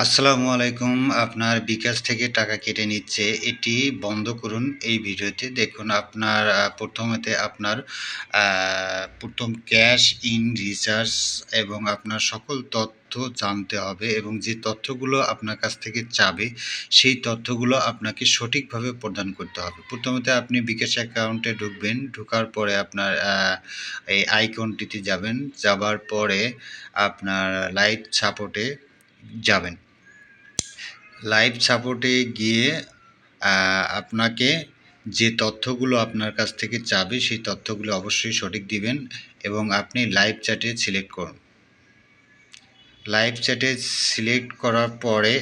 আসসালামু আলাইকুম। আপনার বিকাশ থেকে টাকা কেটে নিচ্ছে, এটি বন্ধ করুন এই ভিডিওতে। দেখুন, আপনার প্রথমতে আপনার প্রথম ক্যাশ ইন রিচার্জ এবং আপনার সকল তথ্য জানতে হবে এবং যে তথ্যগুলো আপনার কাছ থেকে চাবে, সেই তথ্যগুলো আপনাকে সঠিকভাবে প্রদান করতে হবে। প্রথমত আপনি বিকাশ অ্যাকাউন্টে ঢুকবেন, ঢোকার পরে আপনার এই আইকনটিতে যাবেন। যাবার পরে আপনার লাইট সাপোর্টে যাবেন। লাইভ সাপোর্টে গিয়ে আপনাকে যে তথ্যগুলো আপনার কাছ থেকে চাবে, সেই তথ্যগুলো অবশ্যই সঠিক দিবেন এবং আপনি লাইভ চ্যাটে সিলেক্ট করুন। লাইভ চ্যাটে সিলেক্ট করার পরে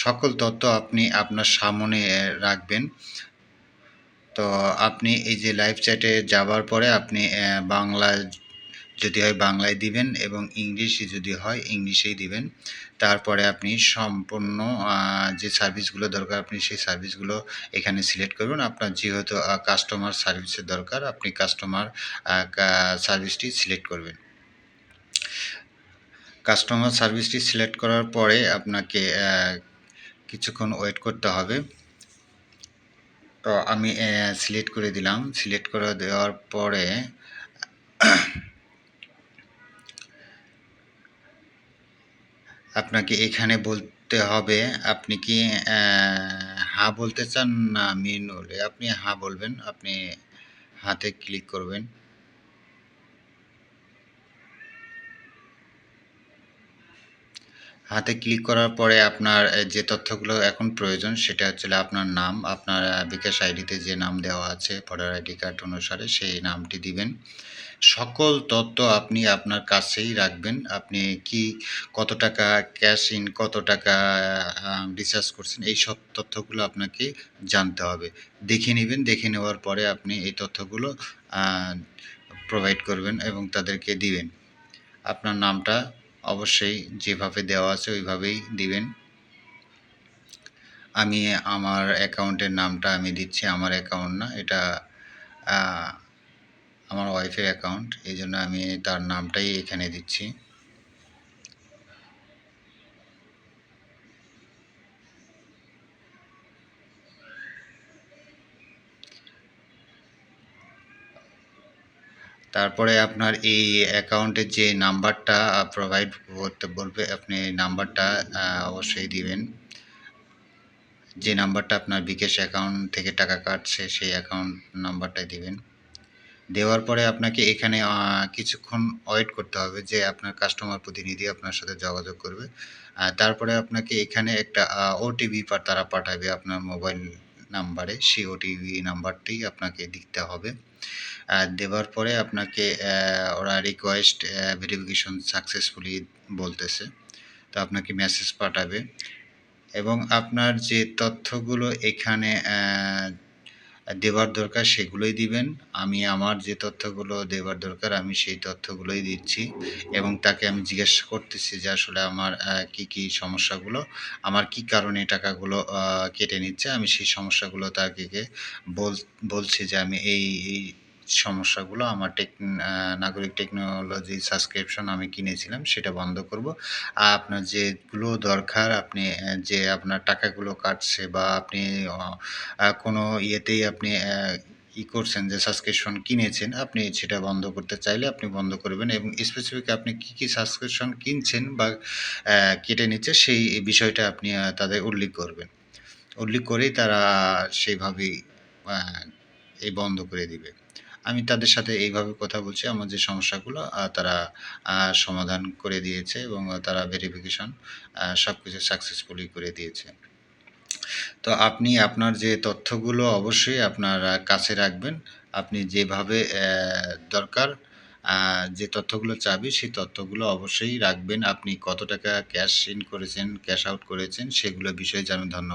সকল তথ্য আপনি আপনার সামনে রাখবেন। তো আপনি এই যে লাইভ চ্যাটে যাবার পরে আপনি বাংলা যদি হয় বাংলায় দিবেন এবং ইংলিশে যদি হয় ইংলিশেই দিবেন। তারপরে আপনি সম্পূর্ণ যে সার্ভিসগুলো দরকার, আপনি সেই সার্ভিসগুলো এখানে সিলেক্ট করবেন। আপনার যেহেতু কাস্টমার সার্ভিসের দরকার, আপনি কাস্টমার সার্ভিসটি সিলেক্ট করবেন। কাস্টমার সার্ভিসটি সিলেক্ট করার পরে আপনাকে কিছুক্ষণ ওয়েট করতে হবে। তো আমি সিলেক্ট করে দিলাম। সিলেক্ট করে দেওয়ার পরে আপনাকে এখানে বলতে হবে, আপনি কি হা বলতে চান না মেনুলে? আপনি হা বলবেন, আপনি হাতে ক্লিক করবেন। হাতে ক্লিক করার পরে আপনার যে তথ্যগুলো এখন প্রয়োজন সেটা হচ্ছে আপনার নাম, আপনার বিকাশ আইডিতে যে নাম দেওয়া আছে, ভোটার আইডি কার্ড অনুসারে সেই নামটি দিবেন। সকল তথ্য আপনি আপনার কাছেই রাখবেন। আপনি কি কত টাকা ক্যাশ ইন, কত টাকা রিচার্জ করছেন, এই সব তথ্যগুলো আপনাকে জানতে হবে। দেখে নেবেন, দেখে নেওয়ার পরে আপনি এই তথ্যগুলো প্রোভাইড করবেন এবং তাদেরকে দিবেন। আপনার নামটা অবশ্যই যেভাবে দেওয়া আছে ওইভাবেই দিবেন। আমি আমার অ্যাকাউন্টের নামটা আমি দিচ্ছি, আমার অ্যাকাউন্ট না, এটা আমার ওয়াইফের অ্যাকাউন্ট এই জন্য আমি তার নামটাই এখানে দিচ্ছি। তারপরে আপনার এই অ্যাকাউন্টের যে নাম্বারটা প্রোভাইড করতে বলবে, আপনি নাম্বারটা অবশ্যই দিবেন। যে নাম্বারটা আপনার বিকাশ অ্যাকাউন্ট থেকে টাকা কাটছে, সেই অ্যাকাউন্ট নাম্বারটাই দিবেন। দেওয়ার পরে আপনাকে এখানে কিছুক্ষণ ওয়েট করতে হবে যে আপনার কাস্টমার প্রতিনিধি আপনার সাথে যোগাযোগ করবে। তারপরে আপনাকে এখানে একটা ওটিপি তারা পাঠাবে আপনার মোবাইল নাম্বারে সেই ওটিপি নাম্বারটি আপনাকে দিতে হবে। দেওয়ার পরে আপনাকে ওরা রিকোয়েস্ট ভেরিফিকেশন সাকসেসফুলি বলতেছে। তো আপনাকে মেসেজ পাঠাবে। এবং আপনার যে তথ্যগুলো এখানে দেওয়ার দরকার সেগুলোই দিবেন। আমি আমার যে তথ্যগুলো দেওয়ার দরকার, আমি সেই তথ্যগুলোই দিচ্ছি। এবং তাকে আমি জিজ্ঞাসা করতেছি যে আসলে আমার কি কি সমস্যাগুলো, আমার কি কারণে টাকাগুলো কেটে নিচ্ছে? আমি সেই সমস্যাগুলো তাকে বল, বলছি যে আমি এই এই সমস্যাগুলো আমার টেক নাগরিক টেকনোলজি সাবস্ক্রিপশন আমি কিনেছিলাম, সেটা বন্ধ করব। আর আপনার যেগুলো দরকার, আপনি যে আপনার টাকাগুলো কাটছে বা আপনি কোনো ইয়েতেই আপনি ই করছেন যে সাবস্ক্রিপশন কিনেছেন, আপনি সেটা বন্ধ করতে চাইলে আপনি বন্ধ করবেন এবং স্পেসিফিক আপনি কি কি সাবস্ক্রিপশন কিনছেন বা কেটে নিচ্ছে সেই বিষয়টা আপনি তাদের উল্লেখ করবেন। উল্লেখ করেই তারা সেইভাবেই এই বন্ধ করে দিবে। আমি তাদের সাথে এইভাবে কথা বলছি, আমার যে সমস্যাগুলো তারা সমাধান করে দিয়েছে এবং তারা ভেরিফিকেশন সব কিছু সাকসেসফুলি করে দিয়েছে। তো আপনি আপনার যে তথ্যগুলো অবশ্যই আপনার কাছে রাখবেন। আপনি যেভাবে দরকার যে তথ্যগুলো চাবি, সেই তথ্যগুলো অবশ্যই রাখবেন। আপনি কত টাকা ক্যাশ ইন করেছেন ক্যাশ আউট করেছেন, সেগুলো বিষয়ে জানান ধন্যবাদ।